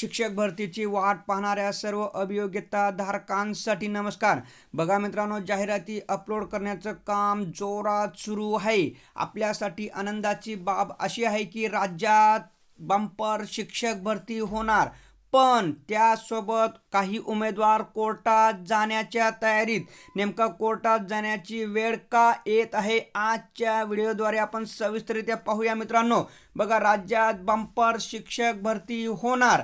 शिक्षक भरतीची वाट पाहणाऱ्या सर्व अभियोग्यता धारकांसाठी नमस्कार. बघा मित्रांनो जाहिराती अपलोड करण्याचं काम जोरात सुरू आहे. आपल्यासाठी आनंदाची बाब अशी आहे की राज्यात बंपर शिक्षक भरती होणार. पण त्यासोबत काही उमेदवार कोर्टात जाण्याच्या तयारीत. नेमका कोर्टात जाण्याची वेळ का येत आहे? आजच्या व्हिडिओद्वारे आपण सविस्तरित्या पाहूया मित्रांनो. बघा राज्यात बंपर शिक्षक भरती होणार.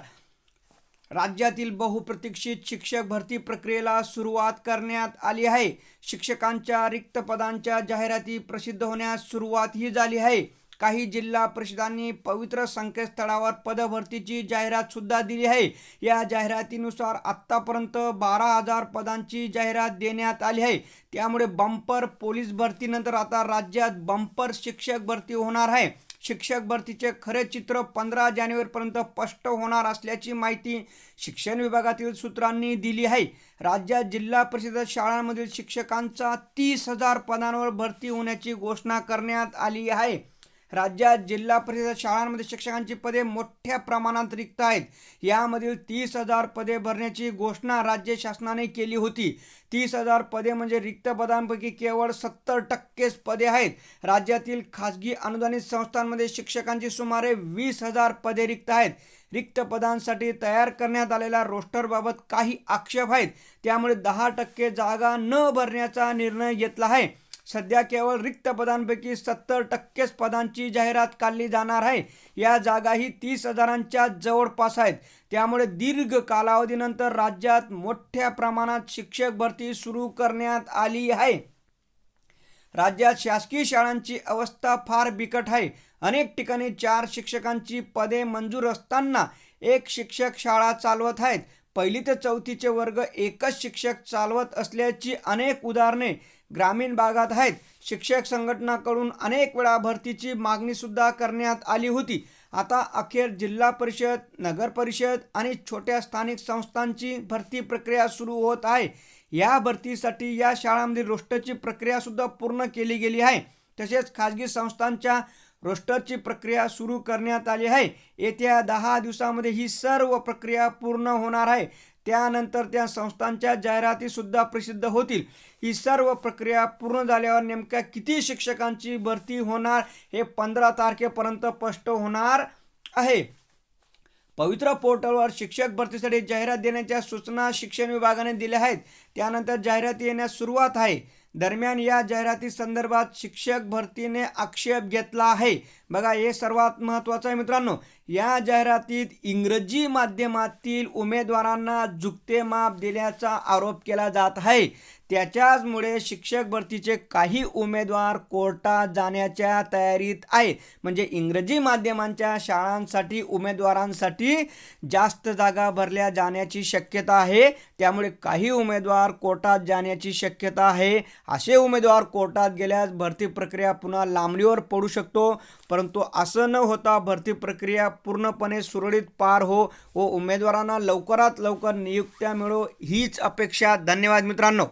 राज्यातील बहुप्रतीक्षित शिक्षक भरती प्रक्रियेला सुरुवात करण्यात आली आहे. शिक्षकांच्या रिक्त पदांच्या जाहिराती प्रसिद्ध होण्यास सुरुवातही झाली आहे. काही जिल्हा परिषदांनी पवित्र संकेतस्थळावर पदभरतीची जाहिरात सुद्धा दिली आहे. या जाहिरातीनुसार आत्तापर्यंत बारा हजार पदांची जाहिरात देण्यात आली आहे. त्यामुळे बंपर पोलीस भरतीनंतर आता राज्यात बंपर शिक्षक भरती होणार आहे. शिक्षक भरतीचे खरे चित्र पंधरा जानेवारीपर्यंत स्पष्ट होणार असल्याची माहिती शिक्षण विभागातील सूत्रांनी दिली आहे. राज्यात जिल्हा परिषद शाळांमधील शिक्षकांचा तीस हजार पदांवर भरती होण्याची घोषणा करण्यात आली आहे. राज्यात जिल्हा परिषद शाळांमध्ये शिक्षकांची पदे मोठ्या प्रमाणात रिक्त आहेत. यामधील तीस हजार पदे भरण्याची घोषणा राज्य शासनाने केली होती. तीस हजार पदे म्हणजे रिक्त पदांपैकी केवळ सत्तर टक्केच पदे आहेत. राज्यातील खाजगी अनुदानित संस्थांमध्ये शिक्षकांची सुमारे वीस हजार पदे रिक्त आहेत. रिक्त पदांसाठी तयार करण्यात आलेल्या रोस्टरबाबत काही आक्षेप आहेत. त्यामुळे दहा टक्के जागा न भरण्याचा निर्णय घेतला आहे. सध्या केवळ रिक्त पदांपैकी सत्तर टक्केच पदांची जाहिरात काढली जाणार आहे. या जागाही तीस हजारांच्या जवळपास आहेत. त्यामुळे दीर्घ कालावधीनंतर राज्यात मोठ्या प्रमाणात शिक्षक भरती सुरू करण्यात आली आहे. राज्यात शासकीय शाळांची अवस्था फार बिकट आहे. अनेक ठिकाणी चार शिक्षकांची पदे मंजूर असताना एक शिक्षक शाळा चालवत आहेत. पहिली ते चौथीचे वर्ग एकच शिक्षक चालवत असल्याची अनेक उदाहरणे ग्रामीण भागात आहेत. शिक्षक संघटनाकडून अनेक वेळा भरतीची मागणीसुद्धा करण्यात आली होती. आता अखेर जिल्हा परिषद नगर परिषद आणि छोट्या स्थानिक संस्थांची भरती प्रक्रिया सुरू होत आहे. या भरतीसाठी या शाळांमधील रोस्टरची प्रक्रियासुद्धा पूर्ण केली गेली आहे. तसेच खाजगी संस्थांच्या रोस्टरची प्रक्रिया सुरू करण्यात आली आहे. येत्या दहा दिवसामध्ये ही सर्व प्रक्रिया पूर्ण होणार आहे. त्यानंतर त्या संस्थांच्या जाहिरातीसुद्धा प्रसिद्ध होतील. ही सर्व प्रक्रिया पूर्ण झाल्यावर नेमक्या किती शिक्षकांची भरती होणार हे पंधरा तारखेपर्यंत स्पष्ट होणार आहे. पवित्र पोर्टलवर शिक्षक भरतीसाठी जाहिरात देण्याच्या सूचना शिक्षण विभागाने दिल्या आहेत. त्यानंतर जाहिराती येण्यास सुरुवात आहे. दरम्यान या जाहिराती संदर्भात शिक्षक भरतीने आक्षेप घेतला आहे. बघा हे सर्वात महत्त्वाचं आहे मित्रांनो. या जाहिरातीत इंग्रजी माध्यमातील उमेदवारांना जुकते माप दिल्याचा आरोप केला जात आहे. त्याच्याचमुळे शिक्षक भरतीचे काही उमेदवार कोर्टात जाण्याच्या तयारीत आहे. म्हणजे इंग्रजी माध्यमांच्या शाळांसाठी उमेदवारांसाठी जास्त जागा भरल्या जाण्याची शक्यता आहे. त्यामुळे काही उमेदवार कोर्टात जाण्याची शक्यता आहे. असे उमेदवार कोर्टात गेल्यास भरती प्रक्रिया पुन्हा लांबणीवर पडू शकतो परंतु असं न होता भरती प्रक्रिया पूर्णपणे सुरळीत पार हो व उमेदवारांना लवकरात लवकर नियुक्त्या मिळो हीच अपेक्षा. धन्यवाद मित्रांनो.